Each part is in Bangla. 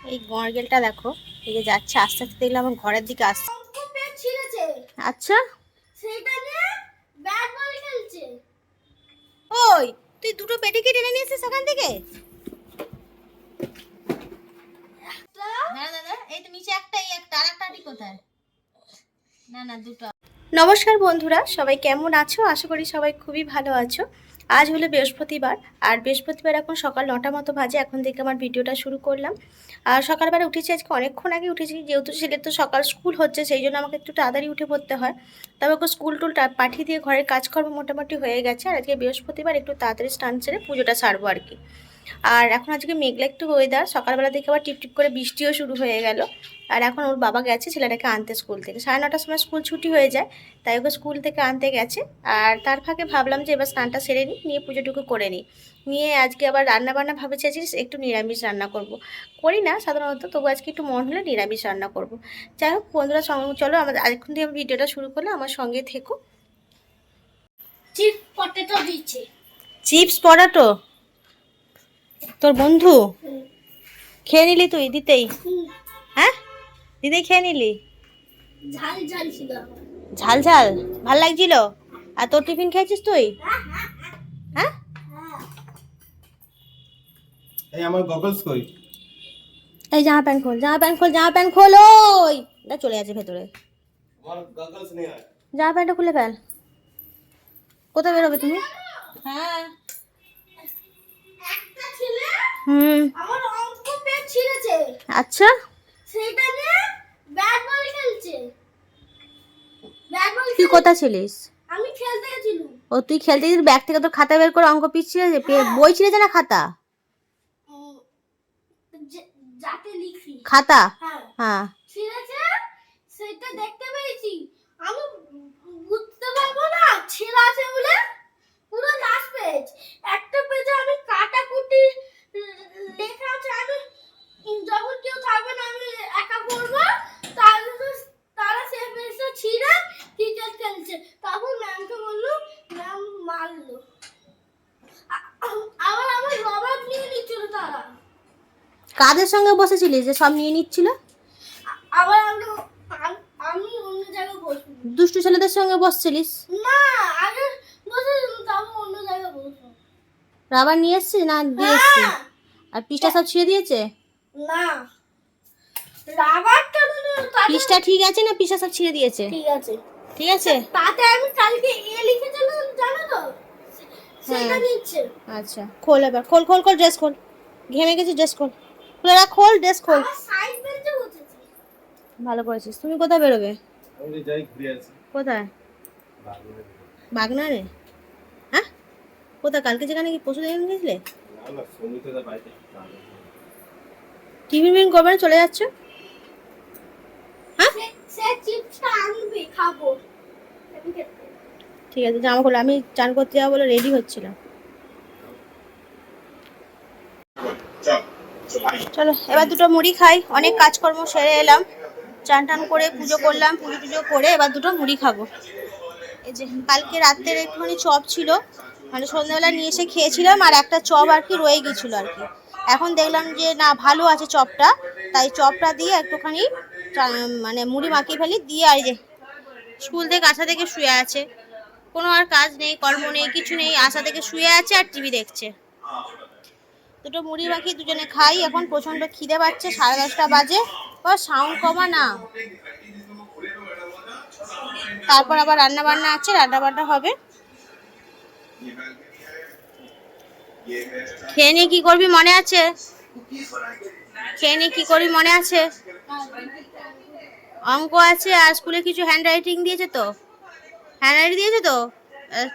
এই গড়গেলটা দেখো এই যে যাচ্ছে আস্তে আস্তে দেখলাম আমার ঘরের দিকে আসছে আচ্ছা। সেইটা নিয়ে ব্যাট বল খেলছে। ওই তুই দুটো পেটিকে টেনে নিয়ে এসেছিস সেখান থেকে? না না না এই তো নিচে একটাই একটা আর কোথায়? না না দুটো। নমস্কার বন্ধুরা সবাই কেমন আছো? আশা করি সবাই খুবই ভালো আছো। আজ হলো বৃহস্পতিবার, আর বৃহস্পতিবার এখন সকাল নটা মতো বাজে, এখন থেকে আমার ভিডিওটা শুরু করলাম। আর সকালবেলা উঠেছি, আজকে অনেকক্ষণ আগে উঠেছি, যেহেতু ছেলের তো সকাল স্কুল হচ্ছে, সেই জন্য আমাকে একটু তাড়াতাড়ি উঠে পড়তে হয়। তবে ওকে স্কুল টুল পাঠিয়ে দিয়ে ঘরের কাজকর্ম মোটামুটি হয়ে গেছে, আর আজকে বৃহস্পতিবার একটু তাড়াতাড়ি স্টান সেরে পুজোটা সারবো আর কি। আর এখন আজকে মেঘলা একটু ওয়েদার সকালবেলা থেকে আবার টিপটিপ করে বৃষ্টিও শুরু হয়ে গেল। আর এখন ওর বাবা গেছে ছেলেটাকে আনতে স্কুল থেকে। সাড়ে নটার সময় স্কুল ছুটি হয়ে যায় তাই ওকে স্কুল থেকে আনতে গেছে। আর তার ফাঁকে ভাবলাম যে এবার স্নানটা সেরে নিই নিয়ে পুজোটুকু করে নিই। নিয়ে আজকে আবার রান্না বান্না ভাবেছি আজকে একটু নিরামিষ রান্না করব। করি না সাধারণত তবু আজকে একটু মন হলে নিরামিষ রান্না করব। যাই হোক বন্ধুরা সঙ্গে চলো আমাদের আজক্ষণ থেকে ভিডিওটা শুরু করলে আমার সঙ্গে থেকো। চিপস পটেটো দিচ্ছে। চিপস পটাটো তোর বন্ধু? খেয়ে নিলি তুই দিতেই। হ্যাঁ? দিতেই খেয়ে নিলি? ঝাল ঝাল ছিল। ঝাল ঝাল। ভালো লাগছিল? আর তোর টিফিন খেয়েছিস তুই? হ্যাঁ? এই আমার গগলস কই? এই জামা প্যান্ট খোল জামা প্যান্ট খোল জামা প্যান্ট খোল ওই। এটা চলে আছে ভেতরে। জামা প্যান্টটা খুলে ফেল। কোথায় বেরোবে তুমি? হ্যাঁ। হুম। আমার অঙ্ক পেট ছিঁড়েছে। আচ্ছা। সেইটা নিয়ে ব্যাট বল খেলছে। ব্যাট বল তুই কোথায় ছিলিস? আমি খেলতে গেছিলাম। ও তুই খেলতে গিয়ে ব্যাগ থেকে তোর খাতা বের করে অঙ্ক পিছিয়ে বই ছিঁড়েছে না খাতা? যাতে লিখি। খাতা? হ্যাঁ। হ্যাঁ। ছিঁড়েছে সেটা দেখতে পেয়েছি। আমি বুঝতে পারব না ছিঁড়া আছে বলে পুরো লাস্ট পেজ একটা পেজে আমি কাটাকুটি লেখা আছে আমি যখন কেউ থাকবে না আমি একা পড়ব তাহলে তো তারা সে পেজটা ছিঁড়ে ক্রিকেট খেলছে তখন ম্যামকে বলল ম্যাম মারলো আ- আবার আমার রবার নিয়ে নিচ্ছিল তারা কাদের সঙ্গে বসেছিলিস যে সব নিয়ে নিচ্ছিল? আবার আমি অন্য জায়গায় বসবো। দুষ্টু ছেলেদের সঙ্গে বসছিলিস? না আগে বসেছিলাম তারপর অন্য জায়গায় বসবো। রাবার নিয়ে এসছিস না দিয়ে এসছিস? আর পিসটা সব ছিঁড়ে দিয়েছে? না। রাবারটা পিসটা ঠিক আছে না পিসটা সব ছিঁড়ে দিয়েছে? ঠিক আছে। ঠিক আছে? তাতে আমি কালকে এ লিখেছিলাম জানো তো? সেটা হ্যাঁ। নিচ্ছে। আচ্ছা খোল এবার খোল খোল খোল ড্রেস খোল। ঘেমে গেছিস ড্রেস খোল। খুলে রাখ খোল ড্রেস খোল। ভালো করেছিস। তুমি কোথায় বেরোবে? আমি যাই ঘুরে আসি। কোথায়? বাগনারে হ্যাঁ? কোথায়? কালকে যেখানে কি পশু দেখে গেছিলে টিফিন ফিন করবে না চলে যাচ্ছ? হ্যাঁ? ঠিক আছে জামা খোলো। আমি চান করতে যাব বলে রেডি হচ্ছিলাম। চলো, এবার দুটো মুড়ি খাই। অনেক কাজকর্ম সেরে এলাম। চান টান করে পুজো করলাম, পুজো টুজো করে এবার দুটো মুড়ি খাব। এই যে, কালকে রাত্রের একটুখানি চপ ছিল। মানে সন্ধ্যাবেলা নিয়ে এসে খেয়েছিলাম, আর একটা চপ আর কি রয়ে গেছিল আর কি। এখন দেখলাম যে, না, ভালো আছে চপটা। তাই চপটা দিয়ে একটুখানি মানে মুড়ি মাখিয়ে ফেলি। দিয়ে আর যে, স্কুল থেকে আসা থেকে শুয়ে আছে। কোনো আর কাজ নেই, কর্ম নেই, কিছু নেই। আসা থেকে শুয়ে আছে আর টিভি দেখছে। দুটো মুড়ি মাখিয়ে দুজনে খাই। এখন প্রচণ্ড খিদে পাচ্ছে, সাড়ে দশটা বাজে। বা সাউন্ড কমা না। তারপর আবার রান্না বান্না আছে রান্না বান্না হবে। খেয়ে নিয়ে কি করবি মনে আছে? খেয়ে নিয়ে কি করবি মনে আছে? অঙ্ক আছে, আর স্কুলে কিছু হ্যান্ড রাইটিং দিয়েছে তো? হ্যান্ড রাইটিং দিয়েছে তো?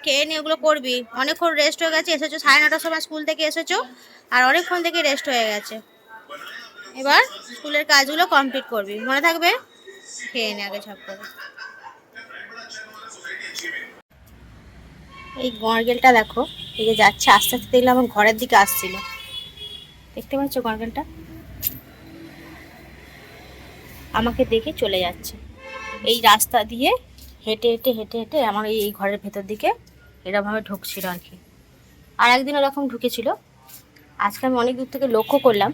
খেয়ে নিয়ে ওগুলো করবি। অনেকক্ষণ রেস্ট হয়ে গেছে, এসেছ, সাড়ে নটার সময় স্কুল থেকে এসেছ, আর অনেকক্ষণ থেকে রেস্ট হয়ে গেছে। এবার স্কুলের কাজগুলো কমপ্লিট করবি। মনে থাকবে? খেয়ে নে আগে সব করে এই গড়গেলটা দেখো, এই যে যাচ্ছে, আস্তে আস্তে দেখলে আমার ঘরের দিকে আসছিল। দেখতে পাচ্ছ গড়গেলটা আমাকে দেখে চলে যাচ্ছে। এই রাস্তা দিয়ে হেঁটে হেঁটে হেঁটে হেঁটে আমার এই ঘরের ভেতর দিকে এরকমভাবে ঢুকছিল আর কি। আর একদিন ওরকম ঢুকেছিল। আজকে আমি অনেক দূর থেকে লক্ষ্য করলাম,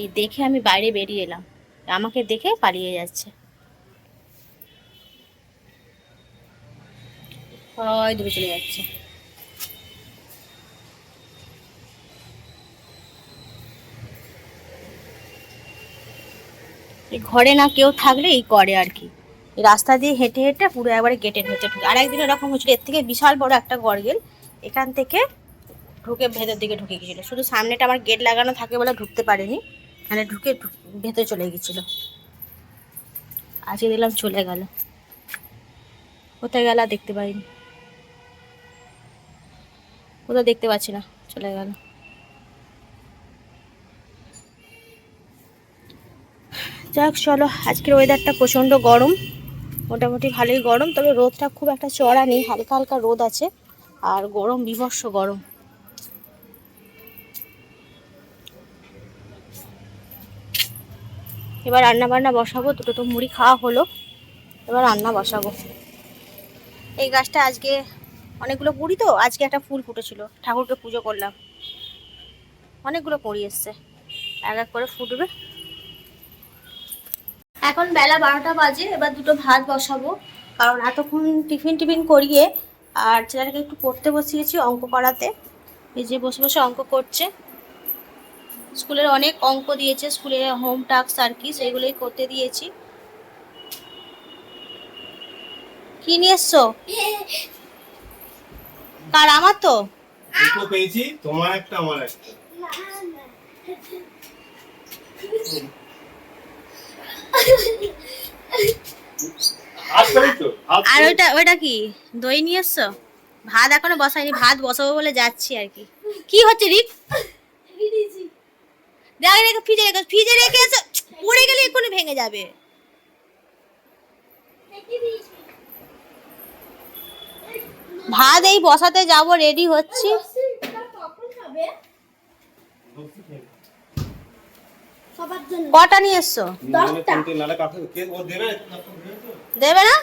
এই দেখে আমি বাইরে বেরিয়ে এলাম। আমাকে দেখে পালিয়ে যাচ্ছে। হয় দূরে চলে যাচ্ছে। ঘরে না কেউ থাকলে এই করে আর কি। রাস্তা দিয়ে হেঁটে হেঁটে পুরো একবারে গেটের ভেতরে ঢুকে আর একদিন এরকম হচ্ছিল এর থেকে বিশাল বড় একটা গড়গেল এখান থেকে ঢুকে ভেতর দিকে ঢুকে গেছিল শুধু সামনেটা আমার গেট লাগানো থাকে বলে ঢুকতে পারেনি। মানে ঢুকে ভেতরে চলে গেছিল আজকে দেখলাম চলে গেল। কোথায় গেল দেখতে পাইনি। কোথাও দেখতে পাচ্ছি না, চলে গেল। যাক, চলো, আজকের ওয়েদারটা প্রচণ্ড গরম। মোটামুটি ভালোই গরম, তবে রোদটা খুব একটা চড়া নেই, হালকা হালকা রোদ আছে, আর গরম বিভৎস গরম। এবার রান্না বান্না বসাবো, দুটো তো মুড়ি খাওয়া হলো, এবার রান্না বসাবো। এই গাছটা আজকে অনেকগুলো কুড়ি তো, আজকে একটা ফুল ফুটেছিল, ঠাকুরকে পুজো করলাম। অনেকগুলো কুড়ি এসছে, এক এক করে ফুটবে। এখন বেলা বারোটা বাজে এবার দুটো ভাত বসাবো। কারণ এতক্ষণ টিফিন টিফিন করিয়ে আর ছেলেটাকে একটু পড়তে বসিয়েছি অঙ্ক করাতে। এই যে বসে বসে অঙ্ক করছে। স্কুলের অনেক অঙ্ক দিয়েছে স্কুলের হোম টাস্ক আর কি সেগুলোই করতে দিয়েছি। কি নিয়ে এসছো? কার আমার তো? দুটো পেয়েছি তোমার একটা আমার একটা। আর ওইটা ওইটা কি? দই নিয়ে এসছো? ভাত এখনও বসাইনি ভাত বসাবো বলে যাচ্ছি আর কি। কি হচ্ছে রিক? দেখ রেখে ফ্রিজে রেখে ফ্রিজে রেখে পড়ে গেলে এক্ষুনি ভেঙে যাবে। ভাত এই বসাতে যাব রেডি হচ্ছি। কটা নিয়ে এসছো? দেবে দেবে না?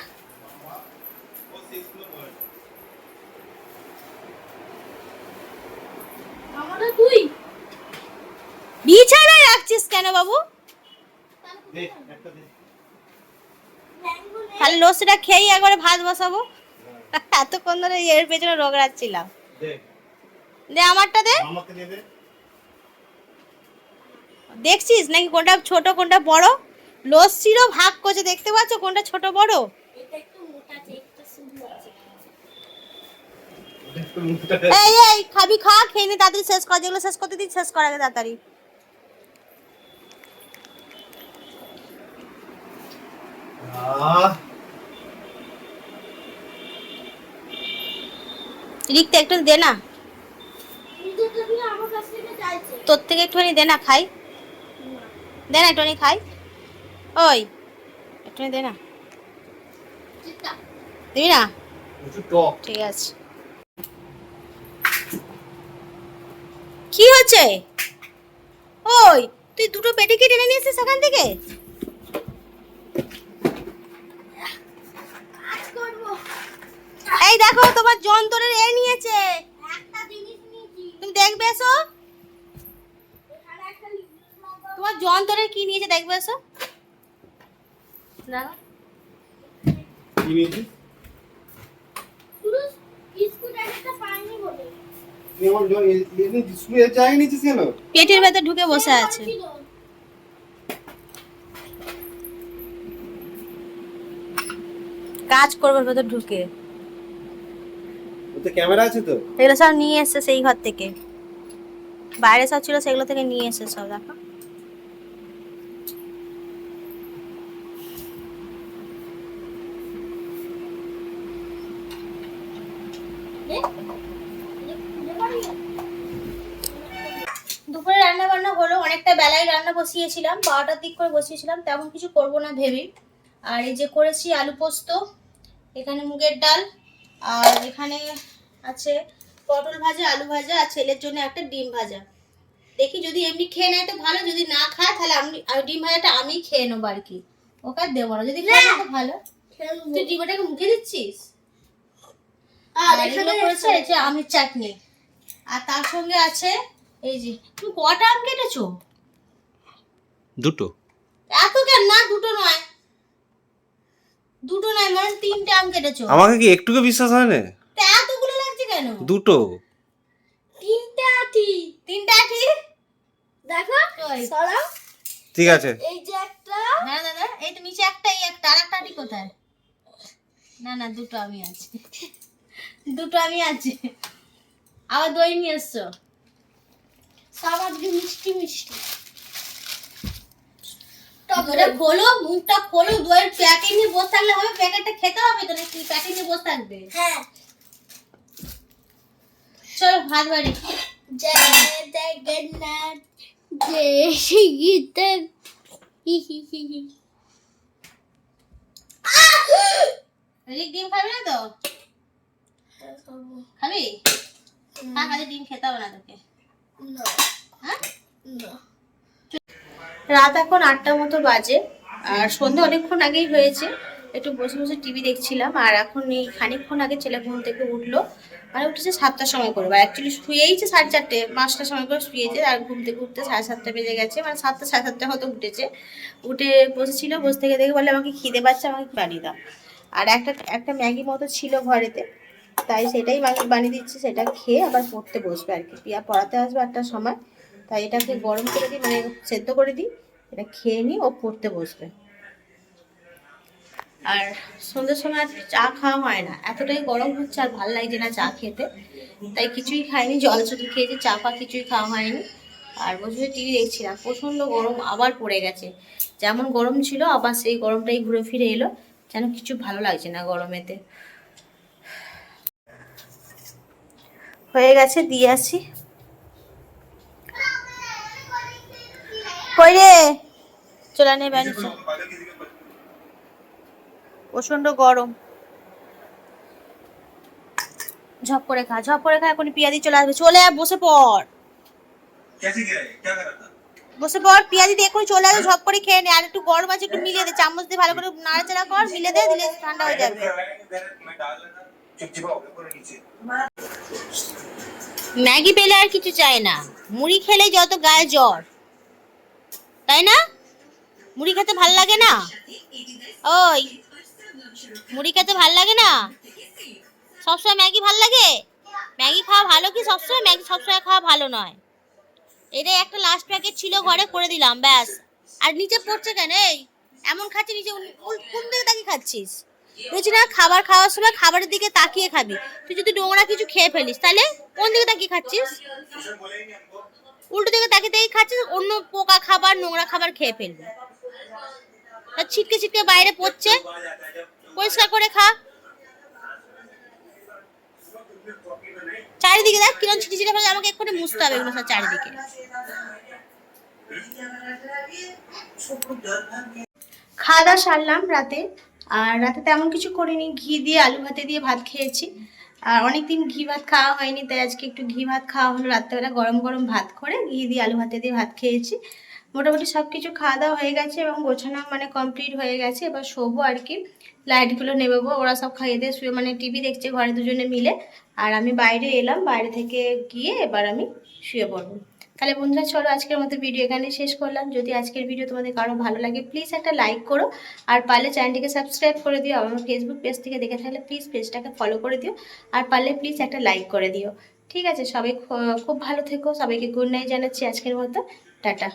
বিছানায় রাখছিস কেন বাবু? দে একটা দে। ম্যাঙ্গো নেই তাহলে লস্যিটা খেয়েই একবারে ভাত বসাবো। এতক্ষণ ধরে এর পেছনে রোগ রাখছিলাম দে। দে আমারটা দে। আমাকে দে দে। দেখছিস নাকি কোনটা ছোট কোনটা বড়? লস্যিরও ভাগ করছে দেখতে পাচ্ছ কোনটা ছোট বড়। এই এই খাবি খা খেয়ে নে তাড়াতাড়ি শেষ কর যেগুলো শেষ করতে দিই শেষ কর আগে তাড়াতাড়ি। লিখতে একটু দে না। তোর থেকে একটুখানি দে না খাই। দে না একটুখানি খাই। ওই একটুখানি দে না। দিবি না? ঠিক আছে। কি হচ্ছে? ওই তুই দুটো পেটি কেটে এনে নিয়েছিস সেখান থেকে? এই দেখো তোমার যন্ত্রের এ নিয়েছে। একটা জিনিস নিয়েছি। তুমি দেখবে এসো। তোমার যন্ত্রের কি নিয়েছে দেখবে এসো। দেখো কি কেন? পেটের ভেতর ঢুকে বসে আছে। কাজ করবার ভেতর ঢুকে। ওতে ক্যামেরা আছে তো? এগুলো সব নিয়ে এসছে সেই ঘর থেকে। বাইরে সব ছিল সেগুলো থেকে নিয়ে এসে সব দেখো দে। দে পারি না? দুপুরে রান্না বান্না হলো অনেকটা বেলায় রান্না বসিয়েছিলাম বারোটার দিক করে বসিয়েছিলাম তেমন কিছু করব না ভেবে। আর এই যে করেছি আলু পোস্ত এখানে মুগের ডাল আর এখানে আছে পটল ভাজা আলু ভাজা আর ছেলের জন্য একটা ডিম ভাজা। দেখি যদি এমনি খেয়ে নেয় তো ভালো যদি না খায় তাহলে আমি ডিম ভাজাটা আমি খেয়ে নেব আর কি। ওকে আর দেবো না যদি খেয়ে তো ভালো। তুই ডিমটাকে মুখে দিচ্ছিস? আর এখানে করেছে যে আমের চাটনি। আর তার সঙ্গে আছে এই যে তুমি কটা আম কেটেছো? দুটো? এত কেন? না দুটো নয়। দুটো নয় মানে তিনটে আম কেটেছো। আমাকে কি একটুকু বিশ্বাস হয় না? তা এতগুলো লাগছে কেন? দুটো। তিনটে আটি। তিনটে আঠি দেখো সরাও। ঠিক আছে। এই যে একটা। না না না এই তো নিচে একটা এই একটা আর একটা কোথায়? না না দুটো আমি আছি। দুটো আমি আছি। আবার দই নিয়ে এসছো। সব আজকে মিষ্টি মিষ্টি। ওটা খোলো মুখটা খোলো দইয়ের প্যাকেট নিয়ে বসে থাকলে হবে প্যাকেটটা খেতে হবে তো নাকি? প্যাকেট নিয়ে বসে থাকবে? হ্যাঁ। চলো ভাত বাড়ি। জয় জগন্নাথ জয় সীতা রিক ডিম খাবি না তো? খাবি? খা ডিম খেতে হবে না তোকে। হ্যাঁ? রাত এখন আটটা মতো বাজে, আর সন্ধ্যে অনেকক্ষণ আগেই হয়েছে। একটু বসে বসে টিভি দেখছিলাম, আর এখন এই খানিকক্ষণ আগে ছেলে ঘুম থেকে উঠল। মানে উঠেছে সাতটার সময় করে, বা অ্যাকচুয়ালি শুয়েইছে সাড়ে চারটে, পাঁচটার সময় করে শুয়েছে, আর ঘুম থেকে উঠতে সাড়ে সাতটা বেজে গেছে মানে সাতটা, সাড়ে সাতটা হয়তো উঠেছে। উঠে বসেছিল, বসে থেকে দেখে বলে আমাকে খিদে পাচ্ছে, আমাকে বানিয়ে দাও। আর একটা একটা ম্যাগি মতো ছিল ঘরেতে, তাই সেটাই বানিয়ে দিচ্ছে, সেটা খেয়ে আবার পড়তে বসবে আর কি। পিয়া পড়াতে আসবে একটা সময়। তাই এটাকে গরম করে দিই মানে সেদ্ধ করে দিই। এটা খেয়ে নিই ও পড়তে বসবে। আর সন্ধ্যের সময় আর চা খাওয়া হয় না। এতটাই গরম হচ্ছে আর ভালো লাগছে না চা খেতে। তাই কিছুই খাইনি, জল শুধু খেয়েছি, চা পা কিছুই খাওয়া হয়নি। আর বসে টিভি দেখছিলাম প্রচণ্ড গরম আবার পড়ে গেছে। যেমন গরম ছিল, আবার সেই গরমটাই ঘুরে ফিরে এলো। যেন কিছু ভালো লাগছে না গরমেতে। হয়ে গেছে, দিয়ে আসি। কই রে? চলে নে ব্যানিচা প্রচণ্ড গরম। ঝপ করে খা, ঝপ করে খা এখন পিয়াদি চলে আসবে। চলে আয়, বসে পড়। বসে পড়, পিয়াদি দিয়ে এখন চলে আসবে ঝপ করে খেয়ে নে। আর একটু গরম আছে, একটু মিলিয়ে দে, চামচ দিয়ে ভালো করে নাড়াচাড়া কর, মিলে দে, দিলে ঠান্ডা হয়ে যাবে। ম্যাগি পেলে আর কিছু চাই না। মুড়ি খেলে যত গায়ে জ্বর। তাই না? মুড়ি খেতে ভালো লাগে না? ওই, মুড়ি খেতে ভালো লাগে না? সবসময় ম্যাগি ভালো লাগে? ম্যাগি খাওয়া ভালো কি সবসময়? ম্যাগি সবসময় খাওয়া ভালো নয়। এটাই একটা লাস্ট প্যাকেট ছিল ঘরে, করে দিলাম, ব্যাস। আর নিচে পড়ছে কেন? এই, এমন খাচ্ছি নিচে কোন দিকে তাকিয়ে খাচ্ছিস। বলছি না, খাবার খাওয়ার সময় খাবারের দিকে তাকিয়ে খাবি। তুই যদি নোংরা কিছু খেয়ে ফেলিস, তাহলে কোন দিকে তাকিয়ে খাচ্ছিস? উল্টো দিকে তাকিয়ে তাকিয়ে খাচ্ছিস অন্য পোকা খাবার, নোংরা খাবার খেয়ে ফেলবি। ছিটকে ছিটকে বাইরে পড়ছে। পরিষ্কার করে খা। চারিদিকে দেখ কিরম ছিটে ছিটে ফেলে আমাকে এক্ষুনি মুছতে হবে এগুলো সব চারিদিকে। খাওয়া দাওয়া সারলাম রাতে। আর রাতে তেমন কিছু করিনি, ঘি দিয়ে, আলু ভাতে দিয়ে ভাত খেয়েছি। আর অনেকদিন ঘি ভাত খাওয়া হয়নি, তাই আজকে একটু ঘি ভাত খাওয়া হলো। রাত্রেবেলা গরম গরম ভাত করে ঘি দিয়ে আলু ভাতে দিয়ে ভাত খেয়েছি। মোটামুটি সব কিছু খাওয়া দাওয়া হয়ে গেছে এবং গোছানো মানে কমপ্লিট হয়ে গেছে। এবার শোবো আর কি লাইটগুলো নেব, ওরা সব খাইয়ে দিয়ে শুয়ে মানে টিভি দেখছে, ঘরে দুজনে মিলে। আর আমি বাইরে এলাম, বাইরে থেকে গিয়ে এবার আমি শুয়ে পড়ব। তাহলে বন্ধুরা, চলো আজকের মতো ভিডিও এখানে শেষ করলাম। যদি আজকের ভিডিও তোমাদের কারও ভালো লাগে প্লিজ একটা লাইক করো। আর পারলে চ্যানেলটিকে সাবস্ক্রাইব করে দিও। আমার ফেসবুক পেজ থেকে দেখে থাকলে প্লিজ পেজটাকে ফলো করে দিও। আর পারলে প্লিজ একটা লাইক করে দিও। ঠিক আছে? সবাই খুব ভালো থেকো। সবাইকে গুড নাইট জানাচ্ছি আজকের মতো। টাটা।